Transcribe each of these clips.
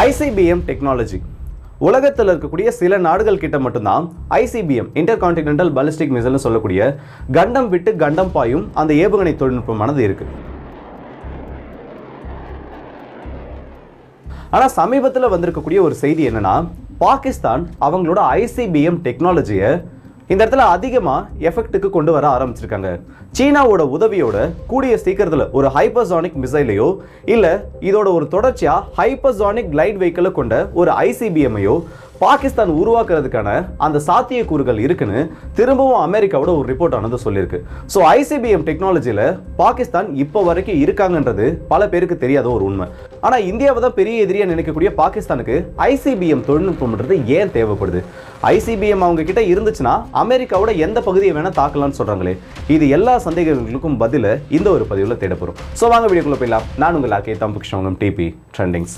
ICBM technology உலகத்தில் இருக்கக்கூடிய சில நாடுகள் கிட்ட மட்டும்தான் ஐசிபிஎம் இன்டர் கான்டினென்டல் பாலிஸ்டிக் மிசைல்னு சொல்லக்கூடிய கண்டம் விட்டு கண்டம் பாயும் அந்த ஏவுகணை தொழில்நுட்பமானது இருக்கு. ஆனால் சமீபத்தில் வந்திருக்கக்கூடிய ஒரு செய்தி என்னன்னா பாகிஸ்தான் அவங்களோட ஐசிபிஎம் டெக்னாலஜியை இந்த இடத்துல அதிகமாக எஃபெக்ட்டுக்கு கொண்டு வர ஆரம்பிச்சிருக்காங்க. சீனாவோட உதவியோட கூடிய சீக்கிரத்தில் ஒரு ஹைப்பர்சானிக் மிசைலையோ இல்லை இதோட ஒரு தொடர்ச்சியாக ஹைப்பர்சானிக் கிளைட் வெஹிக்கிளை கொண்ட ஒரு ஐசிபிஎம்ஐயோ பாகிஸ்தான் உருவாக்குறதுக்கான அந்த சாத்தியக்கூறுகள் இருக்குன்னு திரும்பவும் அமெரிக்காவோட ஒரு ரிப்போர்ட் ஆனது சொல்லியிருக்கு. ஸோ ஐசிபிஎம் டெக்னாலஜியில் பாகிஸ்தான் இப்போ வரைக்கும் இருக்காங்கன்றது பல பேருக்கு தெரியாத ஒரு உண்மை. ஆனால் இந்தியாவை தான் பெரிய எதிரியாக நினைக்கக்கூடிய பாகிஸ்தானுக்கு ஐசிபிஎம் தொழில்நுட்பம்ன்றது ஏன் தேவைப்படுது? ஐசிபிஎம் அவங்க கிட்ட இருந்துச்சுன்னா அமெரிக்காவோட எந்த பகுதியை வேணால் தாக்கலாம்னு சொல்கிறாங்களே இது எல்லா சந்தேகங்களுக்கும் பதில இந்த ஒரு பதிவில் தேடப்படும். ஸோ வாங்க வீடியோக்குள்ள போயிடலாம். நான் உங்கள் ஆக்கே தம்புகிருஷ்ணவங்கம் டிபி trendings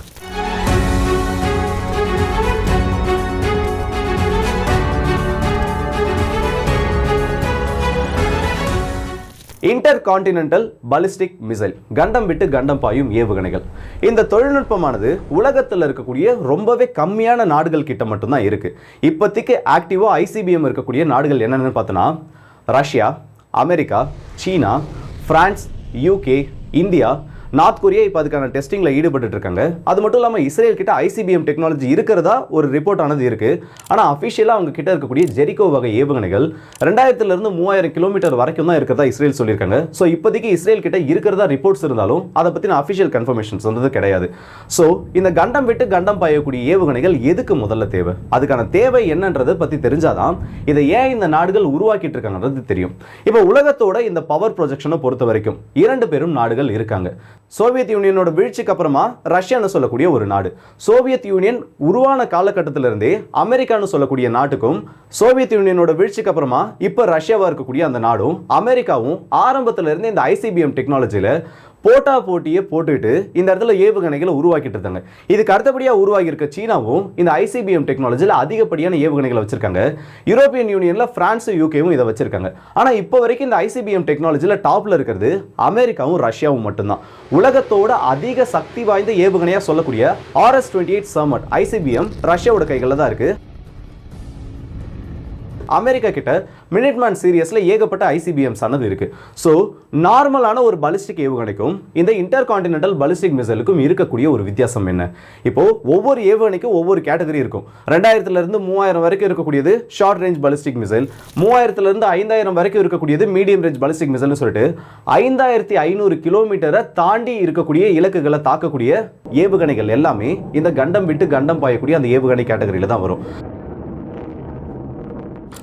intercontinental ballistic missile. கண்டம் விட்டு கண்டம் பாயும் ஏவுகணைகள். இந்த தொழில்நுட்பமானது உலகத்தில் இருக்கக்கூடிய ரொம்பவே கம்மியான நாடுகள் கிட்ட மட்டும்தான் இருக்கு. இப்போதைக்கு ஆக்டிவா ஐசிபிஎம் இருக்கக்கூடிய நாடுகள் என்னென்னு பார்த்தோன்னா Russia America China France UK India North Korea இப்போ அதுக்கான டெஸ்டிங்கில் ஈடுபட்டு இருக்காங்க. அது மட்டும் இல்லாமல் இஸ்ரேல் கிட்ட ஐசிபிஎம் டெக்னாலஜி இருக்கிறதா ஒரு ரிப்போர்ட் ஆனது இருக்குது ஆனால் அஃபிஷியலாக அவங்க கிட்ட இருக்கக்கூடிய ஜெரிகோ வகை ஏவுகணைகள் ரெண்டாயிரத்துலேருந்து மூவாயிரம் கிலோமீட்டர் வரைக்கும் தான் இருக்கிறதா இஸ்ரேல் சொல்லியிருக்காங்க. ஸோ இப்போதைக்கு இஸ்ரேல் கிட்ட இருக்கிறதா ரிப்போர்ட்ஸ் இருந்தாலும் அதை பற்றின அஃபிஷியல் கன்ஃபர்மேஷன்ஸ் வந்தது கிடையாது. ஸோ இந்த கண்டம் விட்டு கண்டம் பாயக்கூடிய ஏவுகணைகள் எதுக்கு முதல்ல தேவை? அதுக்கான தேவை என்னன்றதை பற்றி தெரிஞ்சாதான் இதை ஏன் இந்த நாடுகள் உருவாக்கிட்டு இருக்காங்கன்றது தெரியும். இப்போ உலகத்தோட இந்த பவர் ப்ரொஜெக்ஷனை பொறுத்த வரைக்கும் இரண்டு பெரும் நாடுகள் இருக்காங்க. சோவியத் யூனியனோட வீழ்ச்சிக்கு அப்புறமா ரஷ்யான்னு சொல்லக்கூடிய ஒரு நாடு. சோவியத் யூனியன் உருவான காலகட்டத்திலிருந்தே அமெரிக்கான்னு சொல்லக்கூடிய நாட்டுக்கும் சோவியத் யூனியனோட வீழ்ச்சிக்கு அப்புறமா இப்போ ரஷ்யாவா இருக்கக்கூடிய அந்த நாடும் அமெரிக்காவும் ஆரம்பத்துல இருந்தே இந்த ஐசிபிஎம் டெக்னாலஜியில போட்டா போட்டியை போட்டுட்டு இந்த இடத்துல ஏவுகணைகளை உருவாக்கிட்டு இருந்தாங்க இதுக்கு அடுத்தபடியாக உருவாகி இருக்க சீனாவும் இந்த ஐசிபிஎம் டெக்னாலஜியில் அதிகப்படியான ஏவுகணைகளை வச்சிருக்காங்க. யூரோப்பியன் யூனியனில் பிரான்ஸும் யூகேவும் இதை வச்சிருக்காங்க. ஆனால் இப்போ வரைக்கும் இந்த ஐசிபிஎம் டெக்னாலஜியில் டாப்பில் இருக்கிறது அமெரிக்காவும் ரஷ்யாவும் மட்டும்தான். உலகத்தோட அதிக சக்தி வாய்ந்த ஏவுகணையாக சொல்லக்கூடிய RS twenty eight Sarmat ICBM ரஷ்யாவோட கைகளில் தான் இருக்குது அமெரிக்கா கிட்ட மினிட்மேன் சீரியஸில் ஏகப்பட்ட ஐசிபிஎம்ஸ் ஆனது இருக்குது ஸோ நார்மலான ஒரு பலிஸ்டிக் ஏவுகணைக்கும் இந்த இன்டர் கான்டினென்டல் பலிஸ்டிக் மிசைலுக்கும் இருக்கக்கூடிய ஒரு வித்தியாசம் என்ன? இப்போது ஒவ்வொரு ஏவுகணைக்கும் ஒவ்வொரு கேட்டகரி இருக்கும். ரெண்டாயிரத்துலேருந்து மூவாயிரம் வரைக்கும் இருக்கக்கூடியது ஷார்ட் ரேஞ்ச் பலிஸ்டிக் மிசைல் மூவாயிரத்துலேருந்து ஐந்தாயிரம் வரைக்கும் இருக்கக்கூடியது மீடியம் ரேஞ்ச் பாலிஸ்டிக் மிசைல்னு சொல்லிட்டு ஐந்தாயிரத்தி ஐநூறு கிலோமீட்டரை தாண்டி இருக்கக்கூடிய இலக்குகளை தாக்கக்கூடிய ஏவுகணைகள் எல்லாமே இந்த கண்டம் விட்டு கண்டம் பாயக்கூடிய அந்த ஏவுகணை கேட்டகரியில தான் வரும்.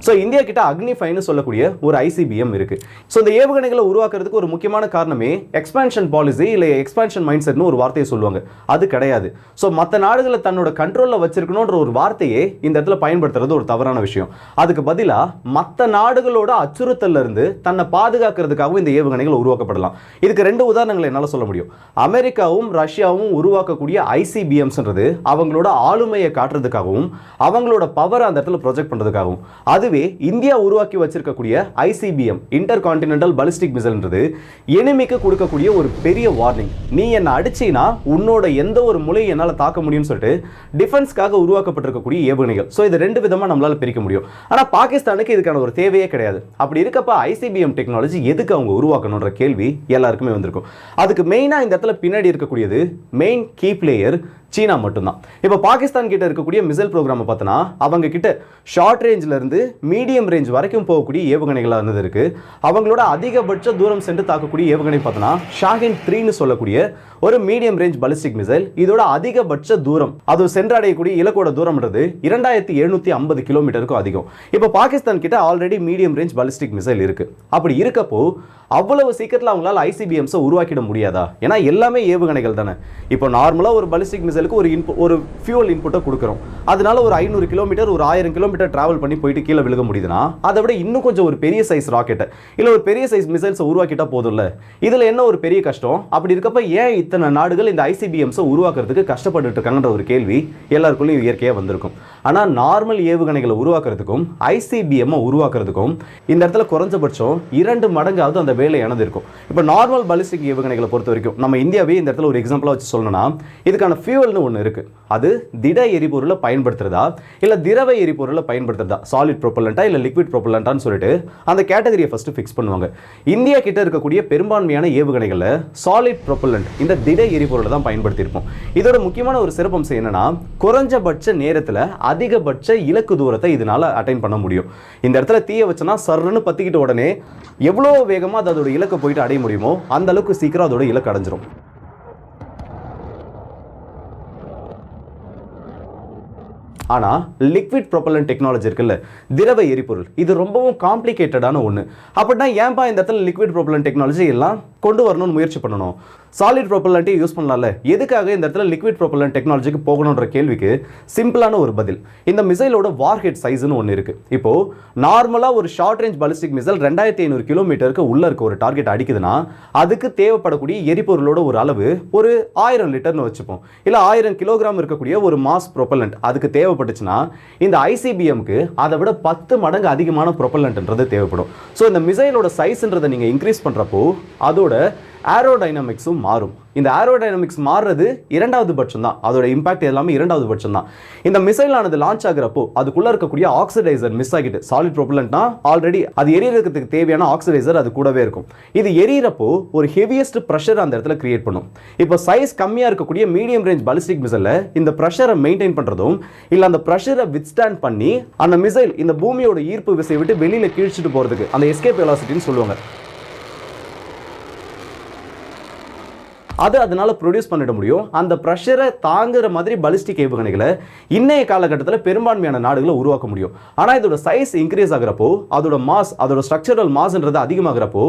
ஸோ இந்தியா கிட்ட அக்னி ஃபைன்னு சொல்லக்கூடிய ஒரு ஐசிபிஎம் இருக்கு. ஸோ இந்த ஏவுகணைகளை உருவாக்குறதுக்கு ஒரு முக்கியமான காரணமே எக்ஸ்பான்ஷன் பாலிசி இல்லை எக்ஸ்பான்ஷன் மைண்ட் செட்னு ஒரு வார்த்தையை சொல்லுவாங்க. அது கிடையாது. ஸோ மற்ற நாடுகளை தன்னோட கண்ட்ரோலில் வச்சிருக்கணுன்ற ஒரு வார்த்தையே இந்த இடத்துல பயன்படுத்துறது ஒரு தவறான விஷயம். அதுக்கு பதிலாக மற்ற நாடுகளோட அச்சுறுத்தல்ல இருந்து தன்னை பாதுகாக்கிறதுக்காகவும் இந்த ஏவுகணைகள் உருவாக்கப்படலாம். இதுக்கு ரெண்டு உதாரணங்களை என்னால் சொல்ல முடியும். அமெரிக்காவும் ரஷ்யாவும் உருவாக்கக்கூடிய ஐசிபிஎம்ஸ்ன்றது அவங்களோட ஆளுமையை காட்டுறதுக்காகவும் அவங்களோட பவர் அந்த இடத்துல ப்ரொஜெக்ட் பண்ணுறதுக்காகவும் அது அதுவே இந்தியா உருவாக்கி வச்சிருக்கக்கூடிய ஐசிபிஎம் இன்டர் கான்டினென்டல் பலிஸ்டிக் மிசல்ன்றது எனிமிக்கு கொடுக்கக்கூடிய ஒரு பெரிய வார்னிங் நீ என்னை அடிச்சினா உன்னோட எந்த ஒரு முலையை என்னால் தாக்க முடியும்னு சொல்லிட்டு டிஃபென்ஸ்க்காக உருவாக்கப்பட்டிருக்கக்கூடிய ஏவுகணைகள். ஸோ இது ரெண்டு விதமாக நம்மளால் பிரிக்க முடியும். ஆனால் பாகிஸ்தானுக்கு இதுக்கான ஒரு தேவையே கிடையாது. அப்படி இருக்கப்ப ஐசிபிஎம் டெக்னாலஜி எதுக்கு அவங்க உருவாக்கணுன்ற கேள்வி எல்லாருக்குமே வந்திருக்கும். அதுக்கு மெயினாக இந்த இடத்துல பின்னாடி இருக்கக்கூடியது மெயின் கீ பிளேயர் சீனா மட்டும்தான். இப்போ பாகிஸ்தான் கிட்ட இருக்கக்கூடிய மிசைல் ப்ரோக்ராமை பார்த்தோன்னா அவங்க கிட்ட ஷார்ட் ரேஞ்சில் இருந்து மீடியம் ரேஞ்ச் வரைக்கும் போகக்கூடிய ஏவுகணைகளாக இருந்தது இருக்கு. அவங்களோட அதிகபட்ச தூரம் சென்று தாக்கக்கூடிய ஏவுகணை பார்த்தோன்னா ஷாகின் த்ரீன்னு சொல்லக்கூடிய ஒரு மீடியம் ரேஞ்ச் பலிஸ்டிக் மிசைல் இதோட அதிகபட்ச தூரம் அது சென்றடையக்கூடிய இலக்கோட தூரம்ன்றது இரண்டாயிரத்தி எழுநூத்தி ஐம்பது கிலோமீட்டருக்கும் அதிகம். இப்போ பாகிஸ்தான் கிட்ட already medium range ballistic missile இருக்கு. அப்படி இருக்கப்போ அவ்வளவு சீக்கிரத்தில் அவங்களால ஐசிபிஎம்ஸை உருவாக்கிட முடியாதா? ஏன்னா எல்லாமே ஏவுகணைகள் தானே. இப்போ நார்மலாக ஒரு பலிஸ்டிக் மிசைலுக்கு ஒரு இன்பு ஒரு ஃபியூல் இன்புட்டை கொடுக்குறோம். அதனால ஒரு ஐநூறு கிலோமீட்டர் ஒரு ஆயிரம் கிலோமீட்டர் ட்ராவல் பண்ணி போயிட்டு கீழே விழுக முடியுதுன்னா அதை விட இன்னும் கொஞ்சம் ஒரு பெரிய சைஸ் ராக்கெட்டை இல்லை ஒரு பெரிய சைஸ் மிசைல்ஸை உருவாக்கிட்டா போதும்ல? இதில் என்ன ஒரு பெரிய கஷ்டம்? அப்படி இருக்கப்ப ஏன் இத்தனை நாடுகள் இந்த ஐசிபிஎம்ஸை உருவாக்குறதுக்கு கஷ்டப்பட்டுட்டு இருக்காங்கன்ற ஒரு கேள்வி எல்லாருக்குள்ளேயும் இயற்கையாக வந்திருக்கும். ஆனால் நார்மல் ஏவுகணைகளை உருவாக்குறதுக்கும் ஐசிபிஎம்மை உருவாக்குறதுக்கும் இந்த இடத்துல குறைஞ்சபட்சம் இரண்டு மடங்காவது அந்த வேலையானது இருக்கும். இப்போ நார்மல் பாலிஸ்டிக் ஏவுகணைகளை பொறுத்த வரைக்கும் நம்ம இந்தியாவே இந்த இடத்துல ஒரு எக்ஸாம்பிளாக வச்சு சொல்லணும்னா இதுக்கான ஃபியூவல்னு ஒன்று இருக்குது அது திட எரிபொருளை பயன்படுத்துறதா? இல்லை திரவ எரிபொருளை பயன்படுத்துறதா? சாலிட் ப்ரொப்பலண்டா இல்லை லிக்விட் ப்ரொப்பலண்டான்னு சொல்லிட்டு அந்த கேட்டகரியை ஃபஸ்ட்டு ஃபிக்ஸ் பண்ணுவாங்க. இந்தியா கிட்ட இருக்கக்கூடிய பெரும்பான்மையான ஏவுகணைகளில் சாலிட் ப்ரொப்பலண்ட் இந்த திட எரிபொருளை தான் பயன்படுத்தியிருப்போம். இதோட முக்கியமான ஒரு சிறப்பம்சம் என்னன்னா குறைஞ்சபட்ச நேரத்தில் அதிகபட்ச இலக்கு தூரத்தை இதனால் அட்டைன் பண்ண முடியும். இந்த இடத்துல தீய வச்சோன்னா சர்ன்னு பற்றிக்கிட்ட உடனே எவ்வளோ வேகமாக அது அதோட இலக்கை போயிட்டு அடைய முடியுமோ அந்த அளவுக்கு சீக்கிரம் அதோட இலக்கு அடைஞ்சிரும். ஆனால் லிக்விட் ப்ரொப்பலன் டெக்னாலஜி இருக்குல்ல திரவ எரிபொருள் இது ரொம்பவும் காம்ப்ளிகேட்டடான ஒன்று அப்படின்னா ஏன்பா இந்த இடத்துல லிக்விட் ப்ரொப்பலன் டெக்னாலஜி எல்லாம் கொண்டு வரணும்னு முயற்சி பண்ணணும்? சாலிட் ப்ரொப்பலண்ட்டே யூஸ் பண்ணலாம்ல? எதுக்காக இந்த இடத்துல லிக்விட் ப்ரொப்பலன் டெக்னாலஜிக்கு போகணுன்ற கேள்விக்கு சிம்பிளான ஒரு பதில். இந்த மிசைலோட வார்ஹெட் சைஸ்னு ஒன்று இருக்குது இப்போது நார்மலாக ஒரு ஷார்ட் ரேஞ்ச் பாலிஸ்டிக் மிசைல் ரெண்டாயிரத்தி ஐநூறு கிலோமீட்டருக்கு உள்ளே இருக்க ஒரு டார்கெட் அடிக்குதுன்னா அதுக்கு தேவைப்படக்கூடிய எரிபொருளோட ஒரு அளவு ஒரு ஆயிரம் லிட்டர்னு வச்சுப்போம். இல்லை ஆயிரம் கிலோகிராம் இருக்கக்கூடிய ஒரு மாஸ் ப்ரொப்பலண்ட் அதுக்கு தேவைப்பட்டுச்சுன்னா இந்த ஐசிபிஎம்க்கு அதை விட பத்து மடங்கு அதிகமான ப்ரொப்பலண்ட்ன்றது தேவைப்படும். ஸோ இந்த மிசைலோட சைஸ்ன்றதை நீங்கள் இன்க்ரீஸ் பண்ணுறப்போ அதோட ஏரோடைனமிக்ஸும் மாறும். இந்த ஏரோடைனமிக்ஸ் மாறுறது இரண்டாவது பட்சம் தான் அதோட இம்பாக்ட் எல்லாமே இரண்டாவது பட்சம் தான் இந்த மிசைல் ஆனது லான்ச் ஆகுறப்போ அதுக்குள்ள இருக்கக்கூடிய ஆக்சிடைசர் மிஸ் ஆகிட்டு சாலிட் ப்ரொப்பலண்ட்னா ஆல்ரெடி அது எரியறதுக்கு தேவையான ஆக்சிடைசர் அது கூடவே இருக்கும். இது எரியறப்போ ஒரு ஹெவியஸ்ட் ப்ரெஷர் அந்த இடத்துல கிரியேட் பண்ணும். இப்போ சைஸ் கம்மியாக இருக்கக்கூடிய மீடியம் ரேஞ்ச் பாலிஸ்டிக் மிசைலில் இந்த ப்ரெஷரை மெயின்டைன் பண்ணுறதும் இல்லை அந்த ப்ரெஷரை வித்ஸ்டாண்ட் பண்ணி அந்த மிசைல் இந்த பூமியோட ஈர்ப்பு விசையை விட்டு வெளியில் கீழ்ச்சிட்டு போகிறதுக்கு அந்த எஸ்கேப் வெலாசிட்டின்னு சொல்லுவாங்க. அது அதனால ப்ரொடியூஸ் பண்ணிட முடியும். அந்த ப்ரெஷரை தாங்குற மாதிரி பலிஸ்டிக் ஏவுகணைகளை இன்னைய காலகட்டத்தில் பெரும்பான்மையான நாடுகளை உருவாக்க முடியும். ஆனால் இதோட சைஸ் இன்க்ரீஸ் ஆகுறப்போ அதோட மாஸ் அதோட ஸ்ட்ரக்சரல் மாஸ்ன்றது அதிகமாகிறப்போ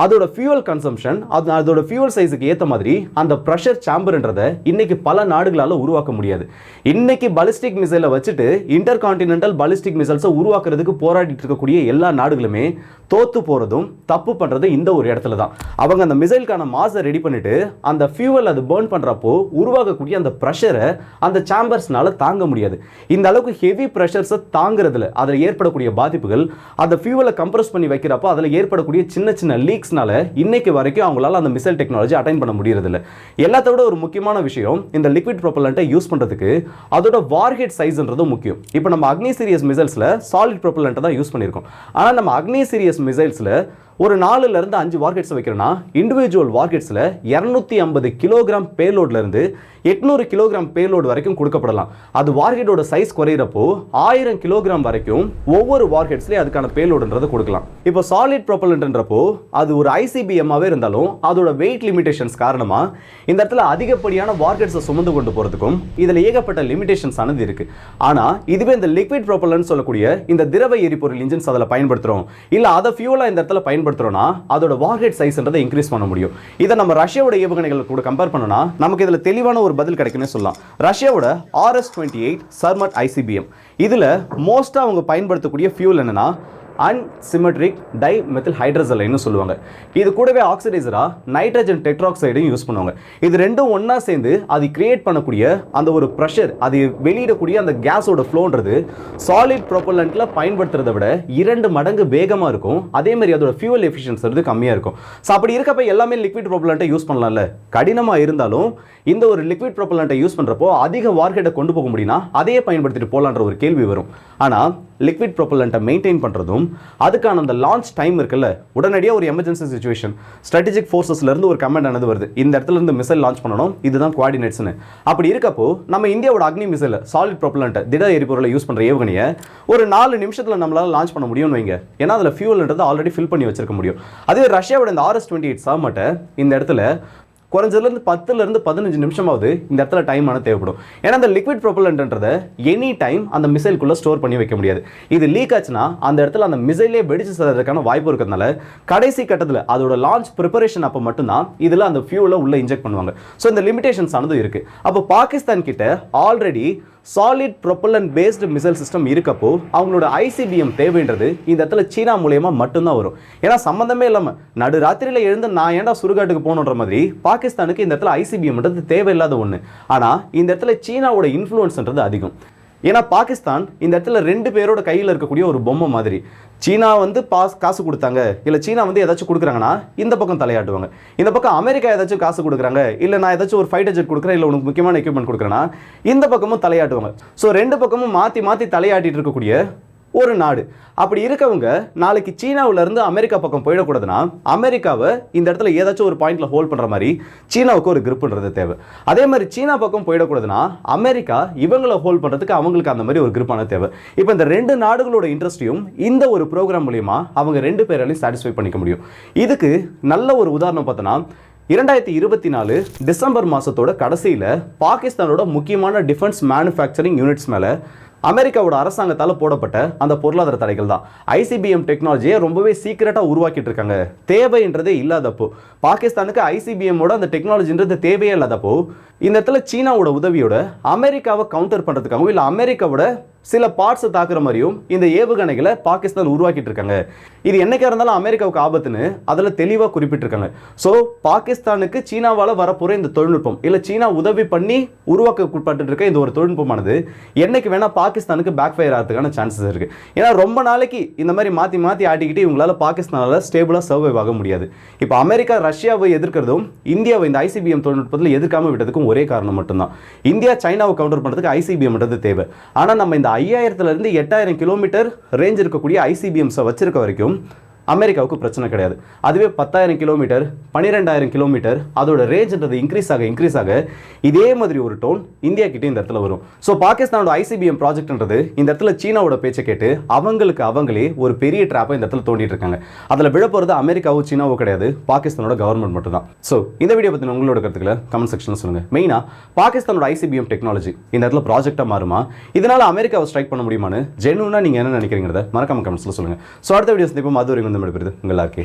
அதோட ஃபியூவல் கன்சம்ஷன் அது அதோட ஃபியூவல் சைஸுக்கு ஏற்ற மாதிரி அந்த ப்ரெஷர் சாம்பர்ன்றதை இன்னைக்கு பல நாடுகளால் உருவாக்க முடியாது. இன்னைக்கு பலிஸ்டிக் மிசைலை வச்சுட்டு இன்டர் கான்டினென்டல் பலிஸ்டிக் மிசைல்ஸை உருவாக்குறதுக்கு போராடிட்டு இருக்கக்கூடிய எல்லா நாடுகளுமே தோத்து போகிறதும் தப்பு பண்ணுறது இந்த ஒரு இடத்துல தான். அவங்க அந்த மிசைலுக்கான மாஸை ரெடி பண்ணிட்டு அந்த ஃபியூவல் அது பேர்ன் பண்ணுறப்போ உருவாகக்கூடிய அந்த ப்ரெஷரை அந்த சாம்பர்ஸ்னால தாங்க முடியாது. இந்த அளவுக்கு ஹெவி ப்ரெஷர்ஸை தாங்குறதுல அதில் ஏற்படக்கூடிய பாதிப்புகள் அந்த ஃபியூவலை கம்ப்ரஸ் பண்ணி வைக்கிறப்போ அதில் ஏற்படக்கூடிய சின்ன சின்ன லீக் லீக்ஸ்னால இன்னைக்கு வரைக்கும் அவங்களால அந்த மிசைல் டெக்னாலஜி அட்டைன் பண்ண முடியறதில்ல. எல்லாத்த விட ஒரு முக்கியமான விஷயம் இந்த லிக்விட் ப்ரொப்பலண்ட்டை யூஸ் பண்ணுறதுக்கு அதோட வார்ஹெட் சைஸ்ன்றதும் முக்கியம். இப்போ நம்ம அக்னி சீரியஸ் மிசைல்ஸில் சாலிட் ப்ரொப்பலண்ட்டை தான் யூஸ் பண்ணியிருக்கோம். ஆனால் நம்ம அக்னி சீரியஸ் மிசைல்ஸில் ஒரு நாலுலேருந்து அஞ்சு வார்கெட்ஸ் வைக்கிறோன்னா இண்டிவிஜுவல் வார்கெட்ஸில் இரநூத்தி ஐம்பது கிலோகிராம் பேலோட்லேருந்து எட்நூறு கிலோகிராம் பேலோடு வரைக்கும் கொடுக்கப்படலாம். அது வார்கெட்டோட சைஸ் குறையிறப்போ ஆயிரம் கிலோகிராம் வரைக்கும் ஒவ்வொரு வார்கெட்ஸ்லேயும் அதுக்கான பேலோடுன்றதை கொடுக்கலாம். இப்போ சாலிட் ப்ரொப்பலண்ட்ன்றப்போ அது ஒரு ஐசிபிஎம்மாகவே இருந்தாலும் அதோட வெயிட் லிமிடேஷன்ஸ் காரணமாக இந்த இடத்துல அதிகப்படியான வார்கெட்ஸை சுமந்து கொண்டு போகிறதுக்கும் இதில் ஏகப்பட்ட லிமிடேஷன்ஸ் ஆனது இருக்கு. ஆனால் இதுவே இந்த லிக்விட் ப்ரொப்பலன்ட் சொல்லக்கூடிய இந்த திரவ எரிபொருள் இன்ஜின்ஸ் அதில் பயன்படுத்துகிறோம் இல்லை அதை ஃபியூலாக இந்த இடத்துல பயன்படுத்துகிறோன்னா அதோட வார்ஹெட் சைஸ்ன்றதை இன்க்ரீஸ் பண்ண முடியும். இதை நம்ம ரஷ்யாவோட ஏவுகணைகள் கூட கம்பேர் பண்ணோம்னா நமக்கு இதில் தெளிவான ஒரு பதில் கிடைக்கும்னு சொல்லலாம். ரஷ்யாவோட RS twenty eight Sarmat ICBM இதில் மோஸ்ட்டாக அவங்க பயன்படுத்தக்கூடிய ஃபியூல் என்னன்னா அன்சிமெட்ரிக் டை மெத்தில் ஹைட்ரசலைன்னு சொல்லுவாங்க. இது கூடவே ஆக்சிடைசராக நைட்ரஜன் டெட்ராக்சைடையும் யூஸ் பண்ணுவாங்க. இது ரெண்டும் ஒன்றா சேர்ந்து அது கிரியேட் பண்ணக்கூடிய அந்த ஒரு ப்ரெஷர் அது வெளியிடக்கூடிய அந்த கேஸோட ஃப்ளோன்றது சாலிட் ப்ரொப்பலண்ட்டில் பயன்படுத்துறதை விட இரண்டு மடங்கு வேகமாக இருக்கும். அதே மாதிரி அதோட ஃபியூவல் எஃபிஷியன்ஸ் வந்து கம்மியாக இருக்கும். ஸோ அப்படி இருக்கப்ப எல்லாமே லிக்விட் ப்ரொப்பலண்ட்டை யூஸ் பண்ணலாம்ல. கடினமாக இருந்தாலும் இந்த ஒரு லிக்விட் ப்ரொப்பலண்ட்டை யூஸ் பண்ணுறப்போ அதிக வார்கெட்டை கொண்டு போக முடியும்னா அதையே பயன்படுத்திட்டு போகலான்ற ஒரு கேள்வி வரும். ஆனால் லிக்விட் ப்ரொப்பலண்ட்டை மெயின்டைன் பண்ணுறதும் அதுக்கான அந்த லான்ச் டைம் இருக்குல்ல உடனடியாக ஒரு எமர்ஜென்சி சுச்சுவேஷன் ஸ்ட்ராட்டஜிக் ஃபோர்ஸஸ்லேருந்து ஒரு கமெண்ட் ஆனது வருது. இந்த இடத்துல இருந்து மிசைல் லான்ச் பண்ணணும் இதுதான் குவாடினேட்ஸ்னு அப்படி இருக்கப்போ நம்ம இந்தியாவோட அக்னி மிசைல் சாலிட் ப்ரொப்பலண்ட்டை திட எரிபொருளை யூஸ் பண்ணுற ஏவுகணையை ஒரு நாலு நிமிஷத்தில் நம்மளால் லான்ச் பண்ண முடியும்னு வைங்க. ஏன்னா அதில் ஃபியூல்ன்றது ஆல்ரெடி ஃபில் பண்ணி வச்சிருக்க முடியும். அதே ரஷ்யாவோட இந்த ஆர்எஸ் டுவெண்ட்டி எயிட் சாமட்டை இந்த இடத்துல குறைஞ்சதுலேருந்து பத்துலேருந்து பதினஞ்சு நிமிஷமாவது இந்த இடத்துல டைம் ஆனால் தேவைப்படும். ஏன்னா அந்த லிக்விட் ப்ரொபலண்ட்ன்றதை எனி டைம் அந்த மிசைலுக்குள்ளே ஸ்டோர் பண்ணி வைக்க முடியாது. இது லீக் ஆச்சுன்னா அந்த இடத்துல அந்த மிசைலே வெடிச்சு செல்றதுக்கான வாய்ப்பு இருக்கிறதுனால கடைசி கட்டத்தில் அதோட லான்ச் ப்ரிப்பரேஷன் அப்போ மட்டும்தான் இதில் அந்த ஃபியூலை உள்ளே இன்ஜெக்ட் பண்ணுவாங்க. ஸோ இந்த லிமிடேஷன்ஸ் ஆனது இருக்குது அப்போ பாகிஸ்தான் கிட்ட already solid propellant based missile system இருக்கப்போ அவங்களோட ஐசிபிஎம் தேவைன்றது இந்த இடத்துல சீனா மூலயமா மட்டும்தான் வரும். ஏன்னா சம்மந்தமே இல்லாமல் நடு ராத்திரியில் எழுந்து நான் ஏன்டா சுடுகாட்டுக்கு போகணுன்ற மாதிரி பாகிஸ்தானுக்கு இந்த இடத்துல ஐசிபிஎம்ன்றது தேவையில்லாத ஒன்று ஆனால் இந்த இடத்துல சீனாவோட இன்ஃப்ளூயன்ஸ்ன்றது அதிகம். ஏன்னா பாகிஸ்தான் இந்த இடத்துல ரெண்டு பேரோட கையில் இருக்கக்கூடிய ஒரு பொம்மை மாதிரி. சீனா வந்து பாஸ் காசு கொடுத்தாங்க. இல்லை சீனா வந்து ஏதாச்சும் கொடுக்குறாங்கன்னா இந்த பக்கம் தலையாட்டுவாங்க. இந்த பக்கம் அமெரிக்கா ஏதாச்சும் காசு கொடுக்குறாங்க. இல்லை நான் ஏதாச்சும் ஒரு ஃபைட்டர் ஜெட் கொடுக்குறேன். இல்லை உனக்கு முக்கியமான எக்யூப்மெண்ட் கொடுக்குறேன்னா இந்த பக்கமும் தலையாட்டுவாங்க. ஸோ ரெண்டு பக்கமும் மாற்றி மாற்றி தலையாட்டிட்டு இருக்கக்கூடிய ஒரு நாடு. அப்படி இருக்கவங்க நாளைக்கு சீனாவுல இருந்து அமெரிக்கா பக்கம் போயிடக்கூடாதுன்னா அமெரிக்காவை இந்த இடத்துல ஏதாச்சும் ஒரு பாயிண்ட்ல ஹோல்ட் பண்ணுற மாதிரி சீனாவுக்கு ஒரு கிரிப்புன்றது தேவை. அதே மாதிரி சீனா பக்கம் போயிடக்கூடாதுன்னா அமெரிக்கா இவங்களை ஹோல்ட் பண்றதுக்கு அவங்களுக்கு அந்த மாதிரி ஒரு கிரிப்பான தேவை. இப்போ இந்த ரெண்டு நாடுகளோட இன்ட்ரெஸ்ட்டையும் இந்த ஒரு ப்ரோக்ராம் மூலியமா அவங்க ரெண்டு பேராலையும் சாட்டிஸ்ஃபை பண்ணிக்க முடியும். இதுக்கு நல்ல ஒரு உதாரணம் பார்த்தோன்னா இரண்டாயிரத்தி இருபத்தி நாலு டிசம்பர் மாதத்தோட கடைசியில் பாகிஸ்தானோட முக்கியமான டிஃபென்ஸ் மேனுஃபேக்சரிங் யூனிட்ஸ் மேலே அமெரிக்காவோட அரசாங்கத்தால் போடப்பட்ட அந்த பொருளாதார தடைகள் தான். ஐசிபிஎம் டெக்னாலஜியை ரொம்பவே சீக்கிரட்டாக உருவாக்கிட்டு இருக்காங்க. தேவைன்றதே இல்லாதப்போ பாகிஸ்தானுக்கு ஐசிபிஎம்மோட அந்த டெக்னாலஜின்றது தேவையே இல்லாதப்போ இந்த இடத்துல சீனாவோட உதவியோட அமெரிக்காவை கவுண்டர் பண்ணுறதுக்காகவும் இல்லை அமெரிக்காவோட சில பார்ட்ஸை தாக்குற மாதிரியும் இந்த ஏவுகணைகளை பாகிஸ்தான் உருவாக்கிட்டு இருக்காங்க இது என்னைக்கா இருந்தாலும் அமெரிக்காவுக்கு ஆபத்துன்னு அதில் தெளிவாக குறிப்பிட்டிருக்காங்க. ஸோ பாகிஸ்தானுக்கு சீனாவால் வரப்போகிற இந்த தொழில்நுட்பம் இல்லை சீனா உதவி பண்ணி உருவாக்கப்பட்டு இருக்க இந்த ஒரு தொழில்நுட்பமானது என்னைக்கு வேணால் பாகிஸ்தானுக்கு பேக் ஃபயர் ஆகிறதுக்கான சான்சஸ் இருக்குது ஏன்னா ரொம்ப நாளைக்கு இந்த மாதிரி மாற்றி மாற்றி ஆட்டிக்கிட்டு இவங்களால் பாகிஸ்தானால் ஸ்டேபிளாக சர்வைவ் ஆக முடியாது. இப்போ அமெரிக்கா ரஷ்யாவை எதிர்க்கிறதும் இந்தியாவை இந்த ஐசிபிஎம் தொழில்நுட்பத்தில் எதிர்க்காமல் விட்டதுக்கும் ஒரே காரணம் மட்டும்தான். இந்தியா சைனாவை கவுண்டர் பண்ணுறதுக்கு ஐசிபிஎம்ன்றது தேவை. ஆனால் நம்ம இந்த ஐயாயிரத்துல இருந்து எட்டாயிரம் கிலோமீட்டர் ரேஞ்ச் இருக்கக்கூடிய ஐசிபிஎம்ஸை வச்சிருக்க வரைக்கும் அமெரிக்காவுக்கு பிரச்சனை கிடையாது. அதுவே பத்தாயிரம் கிலோமீட்டர் பன்னிரெண்டாயிரம் கிலோமீட்டர் அதோட ரேஞ்சுன்றது இன்க்ரீஸ் ஆக இன்க்ரீஸ் ஆக இதே மாதிரி ஒரு டோன் இந்தியா கிட்டே இந்த இடத்துல வரும். ஸோ பாகிஸ்தானோட ஐசிபிஎம் ப்ராஜெக்ட்ன்றது இந்த இடத்துல சீனாவோட பேச்சை கேட்டு அவங்களுக்கு அவங்களே ஒரு பெரிய ட்ராப்பை இந்த இடத்துல தோண்டிட்டு இருக்காங்க. அதில் விழப்போகிறது அமெரிக்காவோ சீனாவோ கிடையாது. பாகிஸ்தானோட கவர்மெண்ட் மட்டும் தான் ஸோ இந்த வீடியோ பற்றின உங்களோட கருத்துக்களை கமெண்ட் செக்ஷனில் சொல்லுங்கள் மெயினாக பாகிஸ்தானோட ஐசிபிஎம் டெக்னாலஜி இந்த இடத்துல ப்ராஜெக்டாக மாறுமா? இதனால் அமெரிக்காவை ஸ்ட்ரைக் பண்ண முடியுமான்னு ஜெனுவனாக நீங்கள் என்ன நினைக்கிறீங்கிறத மறக்காம கமெண்ட்ஸில் சொல்லுங்கள் ஸோ அடுத்த வீடியோ சந்திப்போம். அது வரைக்கும் வந்து உங்கள் ஆர்கே